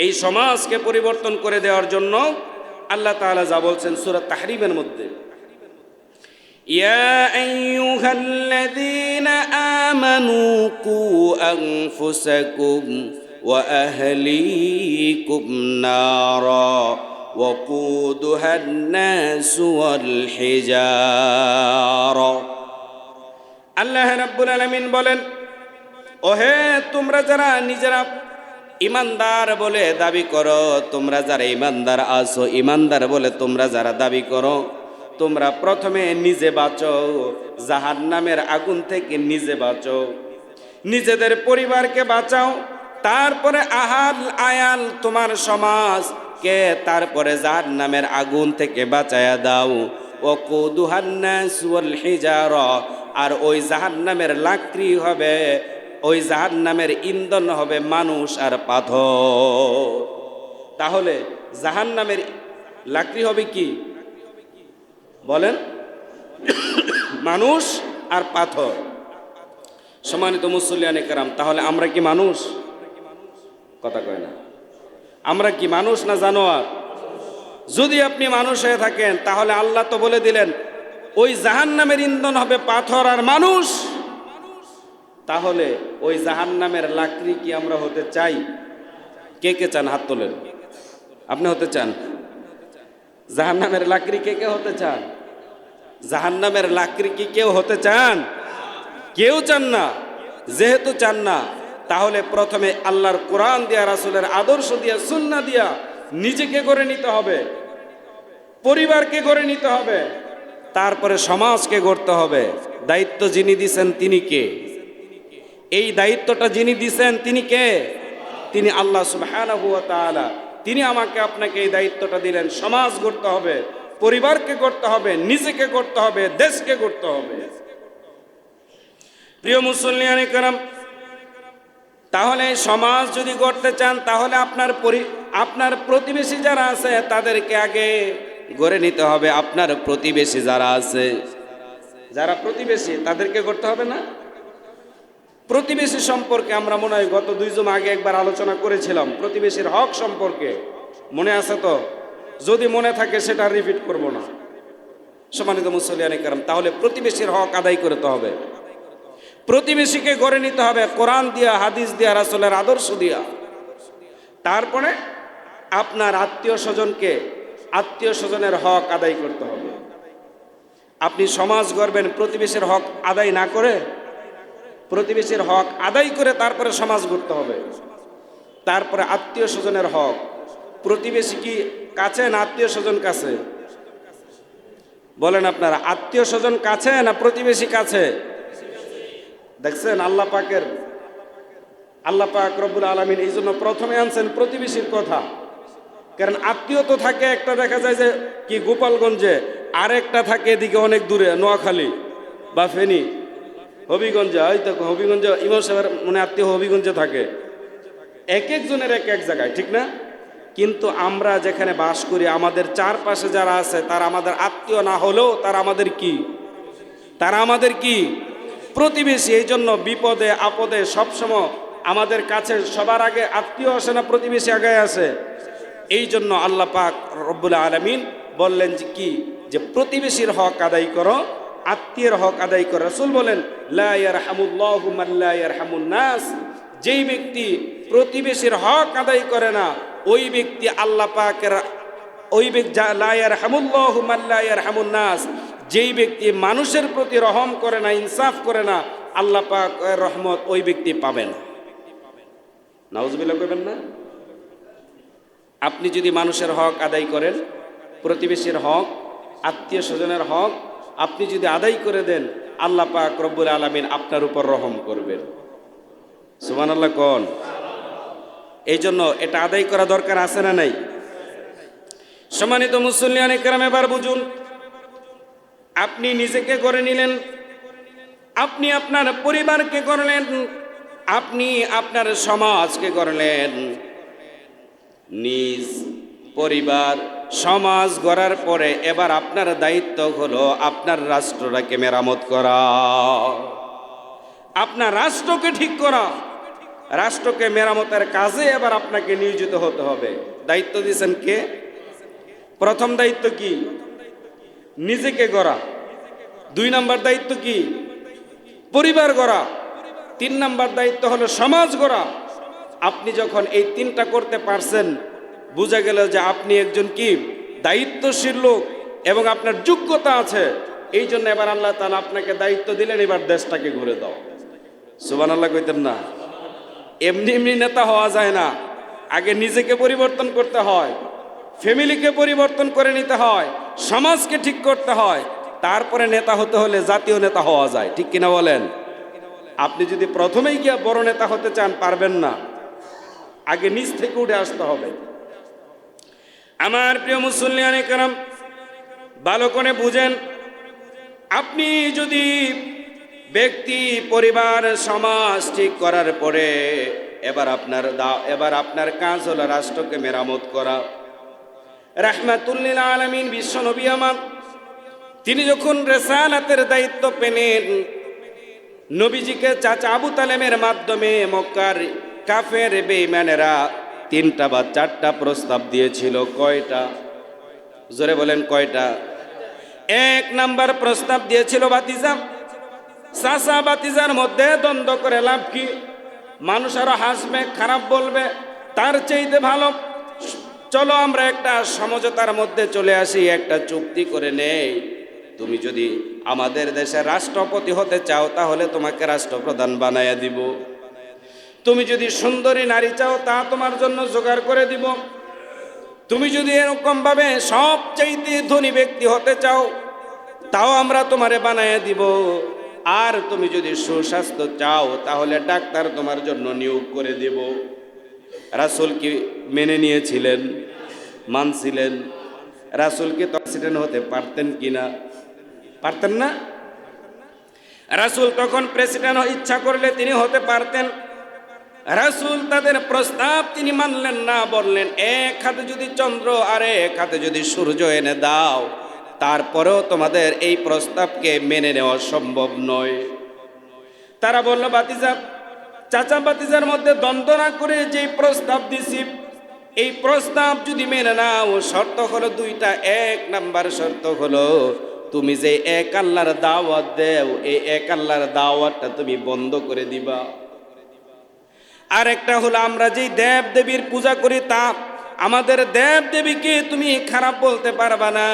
এই সমাজকে পরিবর্তন করে দেওয়ার জন্য আল্লাহ তাআলা যা বলছেন সূরা তাহরিমের মধ্যে يا أيها الذين آمنوا قوا أنفسكم وأهليكم نارا وقودها الناس والحجارة আল্লাহ রাব্বুল আলামিন বলেন ওহে তোমরা যারা নিজেরা ইমানদার বলে দাবি করো, তোমরা যারা ইমানদার আছো, ইমানদার বলে তোমরা যারা দাবি করো, তোমরা প্রথমে নিজে বাঁচো, জাহান্নামের আগুন থেকে নিজে বাঁচো। নিজেদের পরিবারকে বাঁচাও, তারপরে আহাল আয়াল তোমার সমাজকে তারপরে জাহান্নামের আগুন থেকে বাঁচায়া দাও। ও কুদুহান্নাস ওয়াল হিজারা, আর ওই জাহান্নামের লাকড়ি হবে ওই জাহান নামের ইন্ধন হবে মানুষ আর পাথর। তাহলে জাহান্নামের লাকড়ি হবে কি? বলেন। মানুষ আর পাথর। সম্মানিত মুসল্লিয়ানে কেরাম তাহলে আমরা কি মানুষ? কথা কয় না। আমরা কি মানুষ না জানোয়ার? যদি আপনি মানুষ হয়ে থাকেন, তাহলে আল্লাহ তো বলে দিলেন, ওই জাহান্নামের ইন্ধন হবে পাথর আর মানুষ। তাহলে ওই জাহান্নামের লাকড়ি কি আমরা হতে চাই? কে কে চান হাত তোলেন? আপনি হতে চান? জাহান্নামের লাকড়ি কে কে হতে চান? জাহান্নামের লাকড়ি কি কেউ হতে চান? কেউ চান না। যেহেতু চান না, তাহলে প্রথমে আল্লাহর কোরআন দিয়া, রাসুলের আদর্শ দিয়া, সুন্না দিয়া নিজেকে গড়ে নিতে হবে, পরিবারকে গড়ে নিতে হবে, তারপরে সমাজকে গড়তে হবে। দায়িত্ব যিনি দিছেন তিনি কে? এই দায়িত্বটা যিনি দিছেন, তিনি কে? তিনি আল্লাহ তাআলা। তিনি আমাকে আপনাকে এই দায়িত্বটা দিলেন। সমাজ গড়তে হবে, পরিবারকে গড়তে হবে, নিজেকে গড়তে হবে, দেশকে গড়তে হবে। প্রিয় মুসল্লিয়ানি কারাম, তাহলে সমাজ যদি গড়তে চান, তাহলে আপনার আপনার প্রতিবেশী যারা আছে, তাদেরকে আগে গড়ে নিতে হবে। আপনার প্রতিবেশী যারা আছে, যারা প্রতিবেশী, তাদেরকে করতে হবে না? প্রতিবেশী সম্পর্কে আমরা মনে হয় গত দুই আগে একবার আলোচনা করেছিলাম। প্রতিবেশীর হক সম্পর্কে। মনে আছে তো? যদি মনে থাকে সেটা রিপিট করব না। সম্মানিত মুসলিয়ানি কারণ তাহলে প্রতিবেশীর হক আদায় করতে হবে। প্রতিবেশীকে গড়ে নিতে হবে কোরআন দিয়া, হাদিস দিয়া, রাসলের আদর্শ দিয়া। তারপরে আপনার আত্মীয় স্বজনকে, আত্মীয় স্বজনের হক আদায় করতে হবে। আপনি সমাজ গড়বেন, প্রতিবেশীর হক আদায় না করে প্রতিবেশীর হক আদায় করে তারপরে সমাজ গড়তে হবে। তারপরে আত্মীয় স্বজনের হক। প্রতিবেশী কি কাছে না আত্মীয় স্বজন কাছে? বলেন আপনারা, আত্মীয় স্বজন কাছে না প্রতিবেশী কাছে? দেখছেন, আল্লাহ পাকের, আল্লাহ পাক রব্বুল আলমিন এই জন্য প্রথমে আনছেন প্রতিবেশীর কথা। কারণ আত্মীয় তো থাকে, একটা দেখা যায় যে কি গোপালগঞ্জে, আরেকটা থাকে এদিকে অনেক দূরে, নোয়াখালী বা ফেনী। হবিগঞ্জে হয়তো হবিগঞ্জে ইমাম সাহেবের মানে আত্মীয় হবিগঞ্জে থাকে। এক একজনের এক এক জায়গায়, ঠিক না? কিন্তু আমরা যেখানে বাস করি, আমাদের চারপাশে যারা আছে, তারা আমাদের আত্মীয় না হলেও তারা আমাদের কি? তারা আমাদের কি? প্রতিবেশী এই জন্য বিপদে, আপদে সবসময় আমাদের কাছে সবার আগে আত্মীয় আসে না, প্রতিবেশী আগে আসে। এই জন্য আল্লাহ পাক রব্বুল আলমিন বললেন যে কি? যে প্রতিবেশীর হক আদায় করো আত্মীয়ের হক আদায় করে। রসুল বলেন নাস। যেই ব্যক্তি প্রতিবেশীর হক আদায় করে না, ওই ব্যক্তি আল্লাহ পাকের, ওই নাস, যেই ব্যক্তি মানুষের প্রতি রহম করে না, ইনসাফ করে না, আল্লাহ পাক রহমত ওই ব্যক্তি পাবে না। নাউজবিল্লা করবেন না? আপনি যদি মানুষের হক আদায় করেন, প্রতিবেশীর হক, আত্মীয় স্বজনের হক আপনি যদি আদায় করে দেন, আল্লাহ পাক রব্বুল আলমিন আপনার উপর রহম করবেন। সুমান আল্লাহ কন? এই জন্য এটা আদায় করা দরকার আছে না নাই? সম্মানিত মুসল্লিয়ান একরাম এবার বুঝুন, আপনি নিজেকে করে নিলেন, আপনি আপনার পরিবারকে করলেন আপনি আপনার সমাজকে করলেন নিজ পরিবার সমাজ গড়ার পরে এবার আপনার দায়িত্ব হলো আপনার রাষ্ট্রটাকে মেরামত করা। আপনার রাষ্ট্রকে ঠিক করা। রাষ্ট্রকে মেরামতের কাজে এবার আপনাকে নিয়োজিত হতে হবে। দায়িত্ব দিয়েছেন কে? প্রথম দায়িত্ব কি? নিজেকে গড়া। দুই নাম্বার দায়িত্ব কি? পরিবার গড়া। তিন নাম্বার দায়িত্ব হলো সমাজ গড়া। আপনি যখন এই তিনটা করতে পারছেন বোঝা গেল যে আপনি একজন কি? দায়িত্বশীল লোক এবং আপনার যোগ্যতা আছে। এই জন্য এবার আল্লাহ তালা আপনাকে দায়িত্ব দিলেন, এবার দেশটাকে ঘুরে দাও। সুবান আল্লাহ কইতেন না। এমনি এমনি নেতা হওয়া যায় না। আগে নিজেকে পরিবর্তন করতে হয়, ফ্যামিলিকে পরিবর্তন করে নিতে হয়, সমাজকে ঠিক করতে হয়, তারপরে নেতা হতে হলে জাতীয় নেতা হওয়া যায়। ঠিক কিনা বলেন? আপনি যদি প্রথমেই গিয়ে বড় নেতা হতে চান, পারবেন না। আগে নিচ থেকে উঠে আসতে হবে। আমার প্রিয় মুসল্লিয়ান কারাম, ভালো করে বুঝেন। আপনি যদি ব্যক্তি, পরিবার, সমাজ ঠিক করার পরে এবার আপনার দা, এবার আপনার কাজ হলো রাষ্ট্রকে মেরামত করা। রাহমাতুল্লিল আলমিন, বিশ্ব নবী আমার, তিনি যখন রেসালাতের দায়িত্ব পেলেন, নবীজিকে চাচা আবু তালেমের মাধ্যমে মক্কার কাফের বেইমানেরা তিনটা বা চারটা প্রস্তাব দিয়েছিল, কয়টা? জোরে বলেন কয়টা? এক নাম্বার প্রস্তাব দিয়েছিল বাতিজা চাচা বাতিজার মধ্যে দ্বন্দ্ব করে লাভ কি? মানুষ আরও হাসবে, খারাপ বলবে, তার চাইতে ভালো। চলো আমরা একটা সমঝোতার মধ্যে চলে আসি, একটা চুক্তি করে নেই। তুমি যদি আমাদের দেশের রাষ্ট্রপতি হতে চাও, তাহলে তোমাকে রাষ্ট্রপ্রধান বানাইয়া দিব। তুমি যদি সুন্দরী নারী চাও, তা তোমার জন্য জোগাড় করে দিব। তুমি যদি এরকম ভাবে সবচাইতে ধনী ব্যক্তি হতে চাও, তাও আমরা তোমারে বানাইয়া দিব। আর তুমি যদি সুস্বাস্থ্য চাও, তাহলে ডাক্তার তোমার জন্য নিয়োগ করে দেব। রাসুল কি মেনে নিয়েছিলেন? মানছিলেন? রাসুল কি অ্যাক্সিডেন্ট হতে পারতেন কি না পারতেন না? রাসুল তখন প্রেসিডেন্ট ইচ্ছা করলে তিনি হতে পারতেন। রাসুল তাদের প্রস্তাব তিনি মানলেন না, বললেন, এক হাতে যদি চন্দ্র আর এক হাতে যদি সূর্য এনে দাও, তারপরেও তোমাদের এই প্রস্তাবকে মেনে নেওয়া সম্ভব নয়। তারা বলল বাতিজা চাচা বাতিজার মধ্যে দ্বন্দ্ব না করে যে প্রস্তাব দিছি, এই প্রস্তাব যদি মেনে নাও, শর্ত হলো দুইটা, এক নাম্বার শর্ত হলো, তুমি যে এক আল্লাহর দাওয়াত দেও, এই এক আল্লাহর দাওয়াতটা তুমি বন্ধ করে দিবা। আর একটা হলো, আমরা যেই দেব দেবীর পূজা করি তা, আমাদের দেব দেবীকে তুমি খারাপ বলতে পারবা না।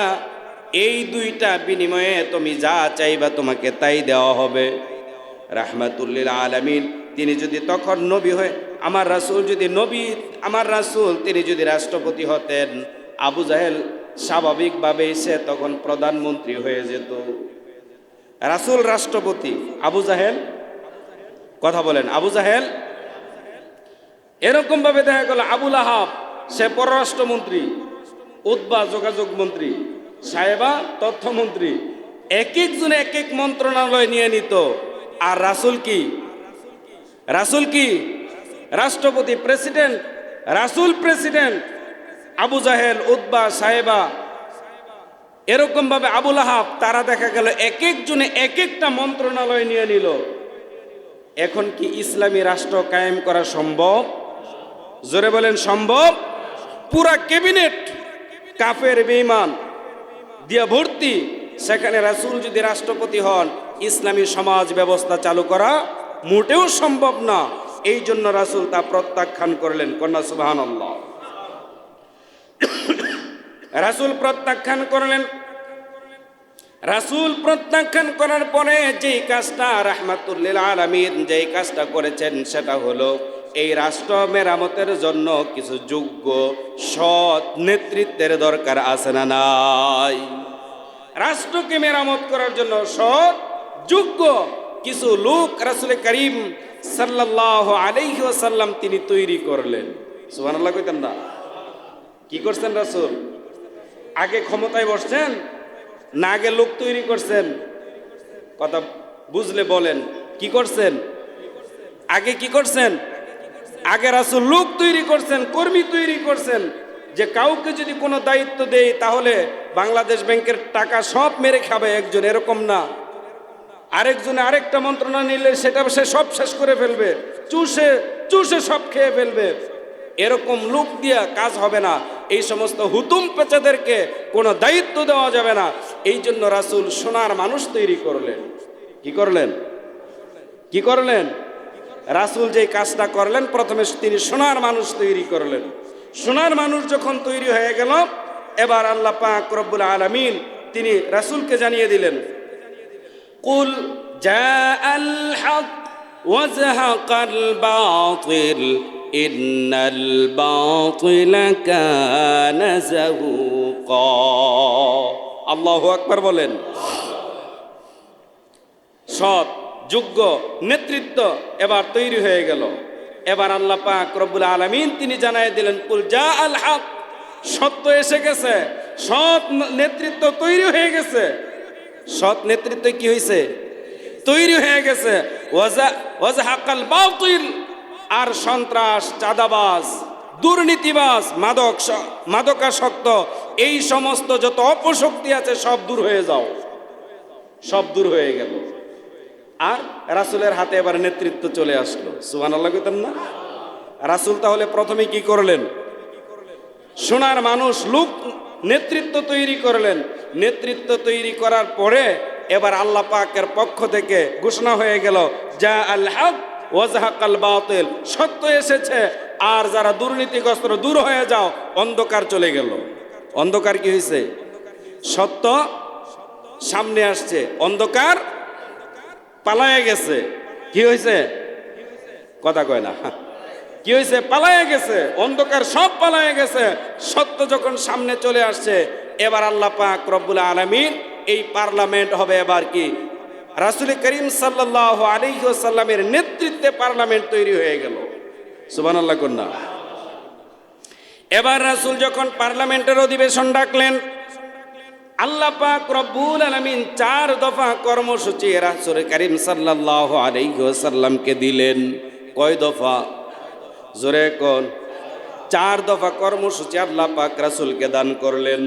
এই দুইটা বিনিময়ে তুমি যা চাইবা তোমাকে তাই দেওয়া হবে। রাহমাতুল্লিল আলামিন, তিনি যদি তখন নবী হয়ে, আমার রাসুল যদি নবী, আমার রাসূল, তিনি যদি রাষ্ট্রপতি হতেন, আবু জাহেল স্বাভাবিকভাবেই সে তখন প্রধানমন্ত্রী হয়ে যেত। রাসূল রাষ্ট্রপতি, আবু জাহেল, কথা বলেন, আবু জাহেল এরকম ভাবে দেখা গেল, আবুল আহাব, সে পররাষ্ট্রমন্ত্রী উদ্বা যোগাযোগ মন্ত্রী, সাহেবা তথ্যমন্ত্রী এক একজনে এক এক মন্ত্রণালয় নিয়ে নিত। আর রাসুল কি? রাসুল কি? রাষ্ট্রপতি প্রেসিডেন্ট, রাসুল প্রেসিডেন্ট, আবু জাহেল উদ্বা সাহেবা। এরকম ভাবে আবুল আহাব, তারা দেখা গেল এক একজনে এক একটা মন্ত্রণালয় নিয়ে নিল। এখন কি ইসলামী রাষ্ট্র কায়েম করা সম্ভব? জোরে বলেন, সম্ভব? পুরা ক্যাবিনেট কাফের বেঈমান দিয়া ভর্তি। সেখানে রাসূল যদি রাষ্ট্রপতি হন, ইসলামী সমাজ ব্যবস্থা চালু করা মোটেও সম্ভব না। এই জন্য রাসূল তা প্রত্যাখ্যান করলেন। কন্যা সুবহান রাসূল প্রত্যাখ্যান করলেন। রাসূল প্রত্যাখ্যান করার পরে যেই কাজটা রাহমাতুল্লিল আলামিন, যেই কাজটা করেছেন, সেটা হলো এই রাষ্ট্র মেরামতের জন্য কিছু যোগ্য সৎ নেতৃত্বের দরকার আছে না নাই? রাষ্ট্রকে মেরামত করার জন্য সৎ, যোগ্য কিছু লোক রাসূল করিম সাল্লাল্লাহু আলাইহি ওয়াসাল্লাম তিনি তৈরি করলেন। সুবহানাল্লাহ কইতেন না। কি করছেন রাসুল? আগে ক্ষমতায় বসছেন, না আগে লোক তৈরি করছেন? কথা বুঝলে বলেন, কি করছেন? আগে কি করছেন? আগে রাসুল লোক তৈরি করছেন, কর্মী তৈরি করছেন, যে কাউকে যদি কোনো দায়িত্ব দেয় তাহলে বাংলাদেশ ব্যাংকের টাকা সব মেরে খাবে একজন, এরকম না। আরেকজনে আরেকটা মন্ত্রণা নিলে সেটা সে সব শেষ করে ফেলবে, চুষে চুষে সব খেয়ে ফেলবে। এরকম লোক দিয়া কাজ হবে না। এই সমস্ত হুতুম পেঁচাদেরকে কোনো দায়িত্ব দেওয়া যাবে না। এই জন্য রাসুল সোনার মানুষ তৈরি করলেন। কি করলেন? কি করলেন? রাসুল যেই কাজটা করলেন, প্রথমে তিনি সোনার মানুষ তৈরি করলেন। সোনার মানুষ যখন তৈরি হয়ে গেল, এবার আল্লাহ পাক রব্বুল আলমিন তিনি রাসুলকে জানিয়ে দিলেন, কুল আল্লাহ আকবার বলেন। সৎ। যোগ্য নেতৃত্ব এবার তৈরি হয়ে গেল। এবার আল্লাহ পাক রব্বুল আলামিন তিনি জানাই দিলেন, কুল যা আল হক। সত্য এসে গেছে, সৎ নেতৃত্ব তৈরি হয়ে গেছে। সৎ নেতৃত্ব কি হয়েছে তৈরি হয়ে গেছে আর সন্ত্রাস, চাঁদাবাজ, দুর্নীতিবাজ, মাদক মাদকাসক্ত, এই সমস্ত যত অপশক্তি আছে সব দূর হয়ে যাও। সব দূর হয়ে গেল। আর রাসুলের হাতে এবার নেতৃত্ব চলে আসলো। সুবান আল্লাহ কইতেন না? রাসুল তাহলে প্রথমে কি করলেন? সোনার মানুষ লোক নেতৃত্ব তৈরি করলেন। নেতৃত্ব তৈরি করার পরে এবার আল্লাহ পাকের পক্ষ থেকে ঘোষণা হয়ে গেল, যা আল্লাহ হক ওয়াজহাকাল বাতিল। সত্য এসেছে। আর যারা দুর্নীতিগ্রস্ত দূর হয়ে যাও, অন্ধকার চলে গেল। অন্ধকার কি হয়েছে সত্য সামনে আসছে। অন্ধকার পালায়ে গেছে। কি হয়েছে কথা কয় না। কি হয়েছে পালায়ে গেছে। অন্ধকার সব পালায়ে গেছে। সত্য যখন সামনে চলে আসছে, এবার আল্লাহ পাক রব্বুল আলমিন এই পার্লামেন্ট হবে এবার কি? রাসুল করিম সাল্লাহ আলিহাসাল্লামের নেতৃত্বে পার্লামেন্ট তৈরি হয়ে গেল। সুবান আল্লাহ কন্যা। এবার রাসুল যখন পার্লামেন্টের অধিবেশন ডাকলেন আল্লাহ পাক রব্বুল আলমিন চার দফা কর্মসূচি রাসুল করিম সাল্লাহ আলাইসাল্লামকে দিলেন কয় দফা জোরে কোন চার দফা কর্মসূচি আল্লাহ পাক রাসুলকে দান করলেন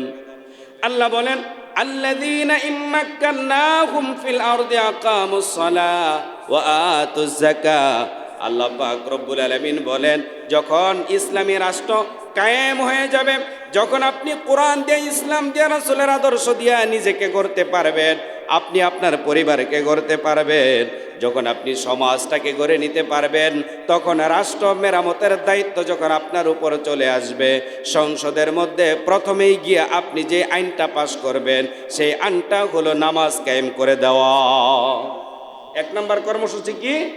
আল্লাহ বলেন الذين إن مكناهم في الأرض أقاموا الصلاة وآتوا الزكاة আল্লাহ পাক রব্বুল আলমিন বলেন যখন ইসলামী রাষ্ট্র কায়েম হয়ে যাবে যখন আপনি কোরআন দিয়ে, ইসলাম দিয়ে, রাসুলের আদর্শ দিয়ে নিজেকে গড়তে পারবেন, আপনি আপনার পরিবারকে গড়তে পারবেন। যখন আপনি সমাজটাকে গড়ে নিতে পারবেন, তখন রাষ্ট্র মেরামতের দায়িত্ব যখন আপনার উপর চলে আসবে, সংসদের মধ্যে প্রথমেই গিয়ে আপনি যে আইনটা পাশ করবেন, সেই আইনটা হলো নামাজ কায়েম করে দেওয়া। এক নম্বর কর্মসূচি কি?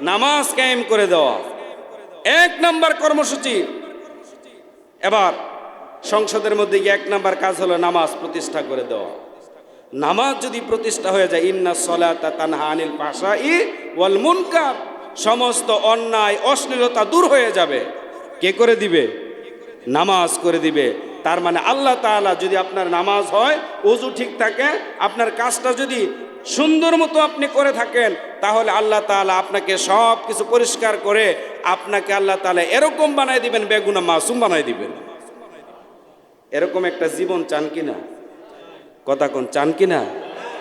নামাজ কায়েম করে দেওয়া। এক নম্বর কর্মসূচি। এবার সংসদের মধ্যে গিয়ে এক নাম্বার কাজ হলো নামাজ প্রতিষ্ঠা করে দেওয়া। নামাজ যদি প্রতিষ্ঠা হয়ে যায়, ইন্না সলাতা তানহা আনিল পাশা ই ওয়াল মুনকার। সমস্ত অন্যায়, অশ্লীলতা দূর হয়ে যাবে। কে করে দিবে? নামাজ করে দিবে। তার মানে আল্লাহ তাআলা যদি আপনার নামাজ হয় অজু ঠিক থাকে, আপনার কাজটা যদি সুন্দর মতো আপনি করে থাকেন, তাহলে আল্লাহ তাআলা আপনাকে সব কিছু পরিষ্কার করে, আপনাকে আল্লাহ তাআলা এরকম বানায় দিবেন, বেগুনা মাসুম বানায় দিবেন। এরকম একটা জীবন চান কিনা? কথা কোন, চান কিনা?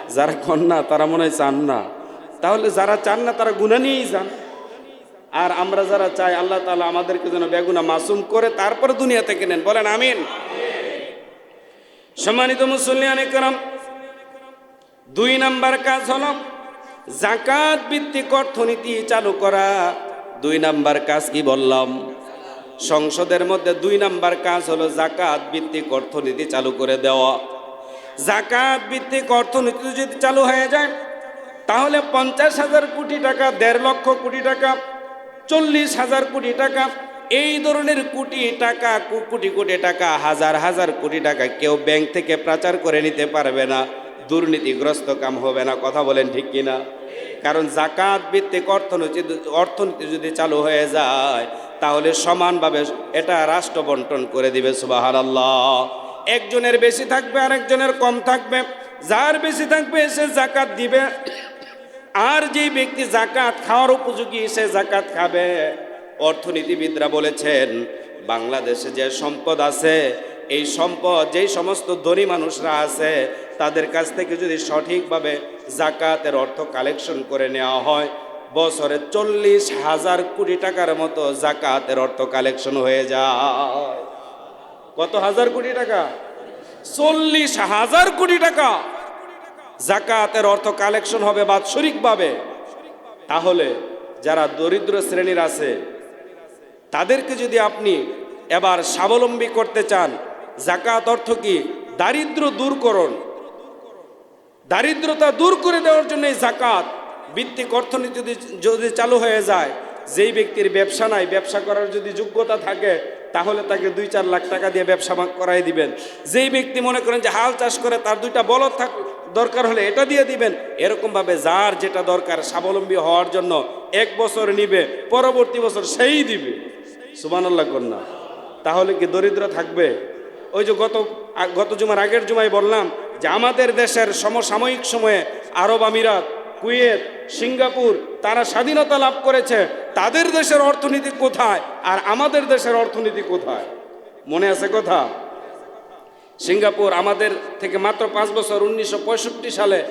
যারা কন না, তারা মনে হয় চান না। তাহলে যারা চান না, তারা গুণা নিয়েই যান। আর আমরা যারা চাই, আল্লাহ তালা আমাদেরকে যেন বেগুনা মাসুম করে তারপরে দুনিয়া থেকে নেন। বলেন, আমিন। সম্মানিত মুসল্লিয়ান করম, দুই নাম্বার কাজ হলো জাকাত ভিত্তিক অর্থনীতি চালু করা। দুই নাম্বার কাজ কি বললাম? সংসদের মধ্যে দুই নাম্বার কাজ হলো জাকাত ভিত্তিক অর্থনীতি চালু করে দেওয়া। জাকাত ভিত্তিক অর্থনীতি যদি চালু হয়ে যায়, তাহলে পঞ্চাশ হাজার কোটি টাকা, দেড় লক্ষ কোটি টাকা, চল্লিশ হাজার কোটি টাকা, এই ধরনের কোটি টাকা কোটি কোটি টাকা, হাজার হাজার কোটি টাকা কেউ ব্যাংক থেকে প্রচার করে নিতে পারবে না, দুর্নীতিগ্রস্ত কাম হবে না, কথা বলেন ঠিক কিনা? কারণ জাকাত ভিত্তিক অর্থনীতি অর্থনীতি যদি চালু হয়ে যায় তাহলে সমানভাবে এটা রাষ্ট্র বন্টন করে দিবে সুবাহার আল্লাহ একজনের বেশি থাকবে, আরেকজনের কম থাকবে। যার বেশি থাকবে, সে জাকাত দিবে। আর যেই ব্যক্তি জাকাত খাওয়ার উপযোগী, সে জাকাত খাবে। অর্থনীতিবিদরা বলেছেন, বাংলাদেশে যে সম্পদ আছে, এই সম্পদ, যেই সমস্ত ধনী মানুষরা আছে, তাদের কাছ থেকে যদি সঠিকভাবে জাকাতের অর্থ কালেকশন করে নেওয়া হয় বছরে চল্লিশ হাজার কোটি টাকার মতো জাকাতের অর্থ কালেকশন হয়ে যায়। কত হাজার কোটি টাকা? চল্লিশ হাজার কোটি টাকা। জাকাতের অর্থ কালেকশন হবে বাৎসরিকভাবে। তাহলে যারা দরিদ্র শ্রেণির আছে, তাদেরকে যদি আপনি এবার স্বাবলম্বী করতে চান, জাকাত অর্থ কি? দারিদ্র দূর করুন। দারিদ্রতা দূর করে দেওয়ার জন্য এই জাকাত ভিত্তিক অর্থনীতি যদি যদি চালু হয়ে যায়, যেই ব্যক্তির ব্যবসা নাই, ব্যবসা করার যদি যোগ্যতা থাকে, তাহলে তাকে দুই চার লাখ টাকা দিয়ে ব্যবসা করাই দিবেন। যেই ব্যক্তি মনে করেন যে হাল চাষ করে তার দুইটা বলদ থাক, দরকার হলে এটা দিয়ে দিবেন। এরকমভাবে যার যেটা দরকার স্বাবলম্বী হওয়ার জন্য এক বছর নিবে, পরবর্তী বছর সেই দিবে। সুবানাল্লাহ কন্যা তাহলে কি দরিদ্র থাকবে? ওই যে গত গত জুমার আগের জুমায় বললাম যে আমাদের দেশের সমসাময়িক সময়ে আরব আমিরাত কুয়েত, সিঙ্গাপুর, তারা স্বাধীনতা লাভ করেছে। তাদের দেশের অর্থনীতি কোথায় আর আমাদের দেশের অর্থনীতি কোথায়? মনে আছে কথা? সিঙ্গাপুর আমাদের থেকে মাত্র পাঁচ বছর, উনিশশো পঁয়ষট্টি সালে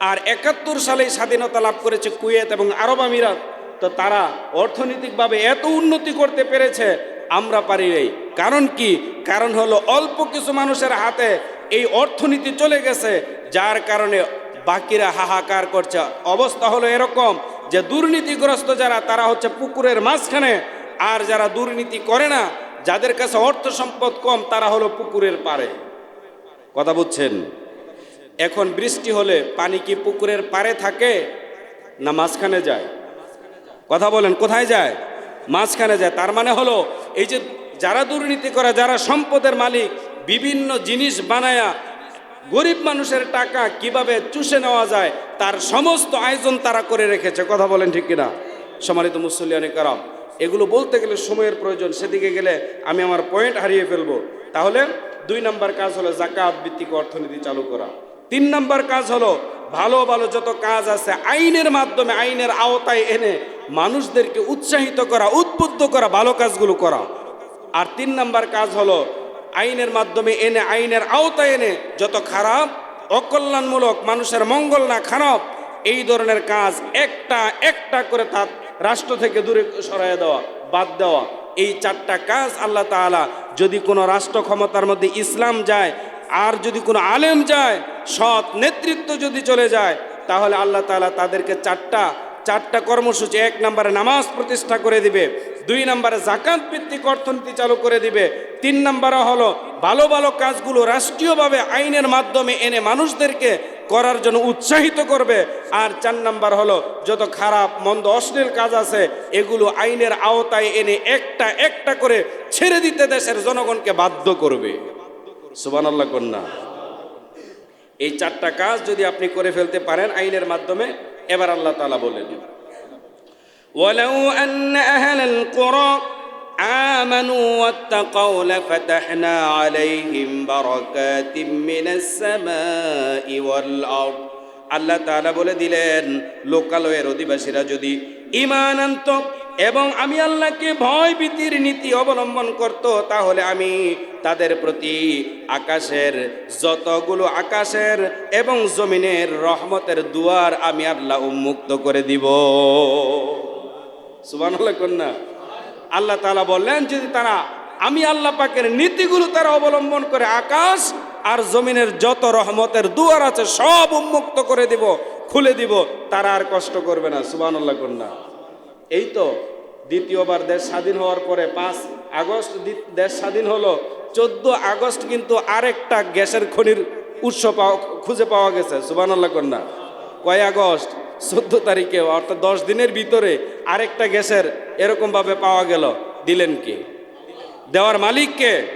আর একাত্তর সালেই স্বাধীনতা লাভ করেছে কুয়েত এবং আরব আমিরাত। তো তারা অর্থনৈতিকভাবে এত উন্নতি করতে পেরেছে, আমরা পারি নাই। কারণ কি? কারণ হলো অল্প কিছু মানুষের হাতে এই অর্থনীতি চলে গেছে, যার কারণে বাকিরা হাহাকার করছে। অবস্থা হলো এরকম যে দুর্নীতিগ্রস্ত যারা, তারা হচ্ছে পুকুরের মাঝখানে, আর যারা দুর্নীতি করে না, যাদের কাছে অর্থ সম্পদ কম, তারা হলো পুকুরের পারে কথা বুঝছেন? এখন বৃষ্টি হলে পানি কি পুকুরের পারে থাকে না মাঝখানে যায়? কথা বলেন, কোথায় যায়? মাঝখানে যায়। তার মানে হলো এই যে যারা দুর্নীতি করে, যারা সম্পদের মালিক, বিভিন্ন জিনিস বানায়া গরিব মানুষের টাকা কীভাবে চুষে নেওয়া যায়, তার সমস্ত আয়োজন তারা করে রেখেছে। কথা বলেন ঠিক কিনা? সম্মানিত মুসল্লিয়ানি কারাম, এগুলো বলতে গেলে সময়ের প্রয়োজন, সেদিকে গেলে আমি আমার পয়েন্ট হারিয়ে ফেলব। তাহলে দুই নাম্বার কাজ হলো জাকাত ভিত্তিক অর্থনীতি চালু করা। তিন নাম্বার কাজ হলো ভালো ভালো যত কাজ আছে, আইনের মাধ্যমে, আইনের আওতায় এনে মানুষদেরকে উৎসাহিত করা উদ্বুদ্ধ করা, ভালো কাজগুলো করা। আর তিন নাম্বার কাজ হলো আইনের মাধ্যমে এনে, আইনের আওতায় এনে যত খারাপ, অকল্যাণমূলক মানুষের মঙ্গল না খারাপ, এই ধরনের কাজ একটা একটা করে তার রাষ্ট্র থেকে দূরে সরাই দেওয়া, বাদ দেওয়া। এই চারটা কাজ আল্লাহ তাআলা যদি কোনো রাষ্ট্র ক্ষমতার মধ্যে ইসলাম যায়, আর যদি কোনো আলেম যায়, সৎ নেতৃত্ব যদি চলে যায়, তাহলে আল্লাহ তাআলা তাদেরকে চারটা চারটা কর্মসূচি, এক নম্বরে নামাজ প্রতিষ্ঠা করে দিবে, দুই নম্বরে জাকাত ভিত্তিক অর্থনীতি চালু করে দিবে, তিন নম্বরে হলো ভালো ভালো কাজগুলো রাষ্ট্রীয়ভাবে আইনের মাধ্যমে এনে মানুষদেরকে করার জন্য উৎসাহিত করবে, আর চার নাম্বার হলো যত খারাপ, মন্দ, অশ্লীল কাজ আছে, এগুলো আইনের আওতায় এনে একটা একটা করে ছেড়ে দিতে দেশের জনগণকে বাধ্য করবে। সুবান আল্লাহ কন্যা। এই চারটা কাজ যদি আপনি করে ফেলতে পারেন আইনের মাধ্যমে এবার আল্লাহ তালা বলেন ولو أن أهل القرى آمنوا واتقوا لفتحنا عليهم بركات من السماء والأرض আল্লাহ তাআলা বলে দিলেন লোকালয়ের অধিবাসীরা যদি ইমান আনত এবং আমি আল্লাহকে ভয় ভীতির নীতি অবলম্বন করত, তাহলে আমি তাদের প্রতি আকাশের যতগুলো আকাশের এবং জমিনের রহমতের দুয়ার আমি আল্লাহ উন্মুক্ত করে দিব। সুবহানাল্লাহ কন্যা আল্লাহ তালা বললেন, যদি তারা, আমি আল্লাহ পাকের নীতিগুলো তারা অবলম্বন করে আকাশ আর জমিনের যত রহমতের দুয়ার আছে সব উন্মুক্ত করে দিব, খুলে দিব, তারা আর কষ্ট করবে না, সুবহানাল্লাহ কন্যা এই তো দ্বিতীয়বার দেশ স্বাধীন হওয়ার পরে পাঁচ আগস্ট দেশ স্বাধীন হলো। চোদ্দ আগস্ট কিন্তু আরেকটা গ্যাসের খনির উৎস পাওয়া খুঁজে পাওয়া গেছে, সুবহানাল্লাহ কন্যা। কয় আগস্ট? চোদ্দ তারিখে, অর্থাৎ দশ দিনের ভিতরে আরেকটা গ্যাসের এরকমভাবে পাওয়া গেল। দিলেন কি? দেওয়ার মালিককে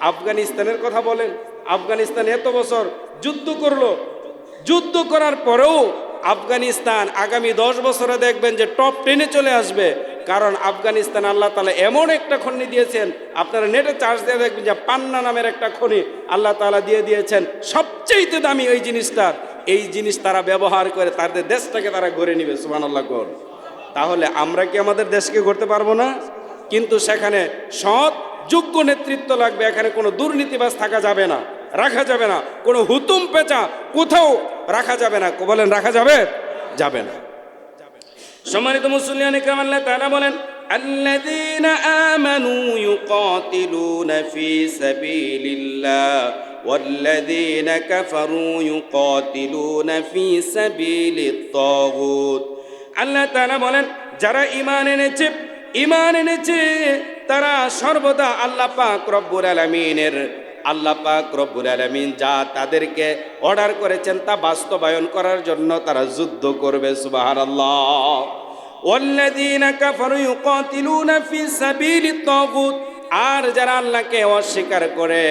আফগানিস্তানের কথা বলেন। আফগানিস্তান এত বছর যুদ্ধ করল। যুদ্ধ করার পরেও আফগানিস্তান আগামী দশ বছরে দেখবেন যে টপ টেনে চলে আসবে। কারণ আফগানিস্তান আল্লাহ তালা এমন একটা খনি দিয়েছেন, আপনারা নেটে চার্জ দিয়ে দেখবেন যে পান্না নামের একটা খনি আল্লাহ তালা দিয়ে দিয়েছেন। সবচেয়ে দামি এই জিনিসটা, এই জিনিস তারা ব্যবহার করে তাদের দেশটাকে তারা গড়ে নিবে সুমান আল্লাহ কর তাহলে আমরা কি আমাদের দেশকে গড়তে পারব না? কিন্তু সেখানে সৎ, যোগ্য নেতৃত্ব লাগবে, এখানে কোনো দুর্নীতিবাজ থাকা যাবে না। রাখা যাবে না কোনো হুতুম পেঁচা কোথাও রাখা যাবে না বলেন রাখা যাবে যাবে না সম্মানিত মুসলিয়ান ইকরাম আল্লাহ তাআলা বলেন الذين آمنوا يقاتلون في سبيل الله والذين كفروا يقاتلون في سبيل الطاغوت আল্লাহ তাআলা বলেন যারা ঈমান এনেছে ঈমান এনেছে তারা সর্বদা আল্লাহ পাক রব্বুল আলামিনের আল্লাহ পাক রব্বুল আলামিন যা তাদেরকে অর্ডার করেছেন তা বাস্তবায়ন করার জন্য তারা যুদ্ধ করবে সুবহানাল্লাহ والذين كفروا يقاتلون في سبيل الطاغوت আর যারা আল্লাহকে অস্বীকার করে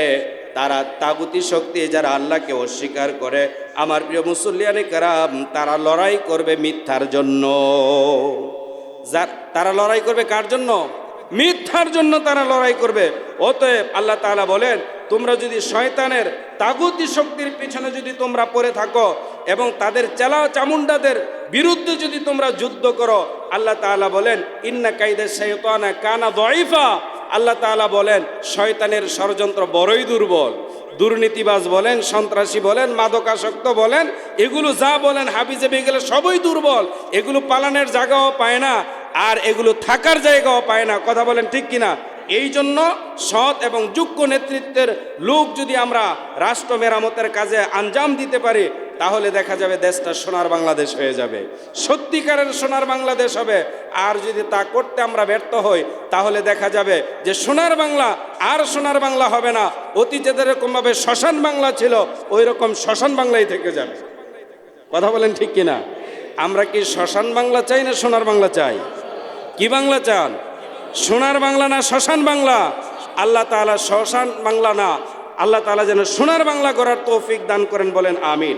তারা তাগুতি শক্তি যারা আল্লাহকে অস্বীকার করে আমার প্রিয় মুসল্লিয়ানে কারাম তারা লড়াই করবে মিথ্যার জন্য যার তারা লড়াই করবে কার জন্য মিথ্যার জন্য তারা লড়াই করবে অতএব আল্লাহ তাআলা বলেন তোমরা যদি শয়তানের তাগুতি শক্তির পিছনে যদি তোমরা পড়ে থাকো এবং তাদের চেলা চামুন্ডাদের বিরুদ্ধে যদি তোমরা যুদ্ধ করো, আল্লাহ তাআলা বলেন, ইন্না কাইদের শৈতানা কানা দইফা আল্লাহ তাআলা বলেন, শয়তানের ষড়যন্ত্র বড়ই দুর্বল। দুর্নীতিবাজ বলেন, সন্ত্রাসী বলেন, মাদকাসক্ত বলেন, এগুলো যা বলেন হাবিজে গেলে সবই দুর্বল। এগুলো পালানের জায়গাও পায় না, আর এগুলো থাকার জায়গাও পায় না। কথা বলেন ঠিক কিনা? এই জন্য সৎ এবং যোগ্য নেতৃত্বের লোক যদি আমরা রাষ্ট্র মেরামতের কাজে আঞ্জাম দিতে পারি, তাহলে দেখা যাবে দেশটা সোনার বাংলাদেশ হয়ে যাবে। সত্যিকারের সোনার বাংলাদেশ হবে। আর যদি তা করতে আমরা ব্যর্থ হই, তাহলে দেখা যাবে যে সোনার বাংলা আর সোনার বাংলা হবে না। অতীতে যেরকমভাবে শ্মশান বাংলা ছিল ওই রকম শ্মশান বাংলাই থেকে যাবে। কথা বলেন ঠিক কিনা? আমরা কি শ্মশান বাংলা চাই না সোনার বাংলা চাই? কি বাংলা চান? সোনার বাংলা না শ্মশান বাংলা? আল্লাহ তালা শ্মশান বাংলা না। আল্লাহ তালা যেন সোনার বাংলা করার তৌফিক দান করেন বলেন, আমিন।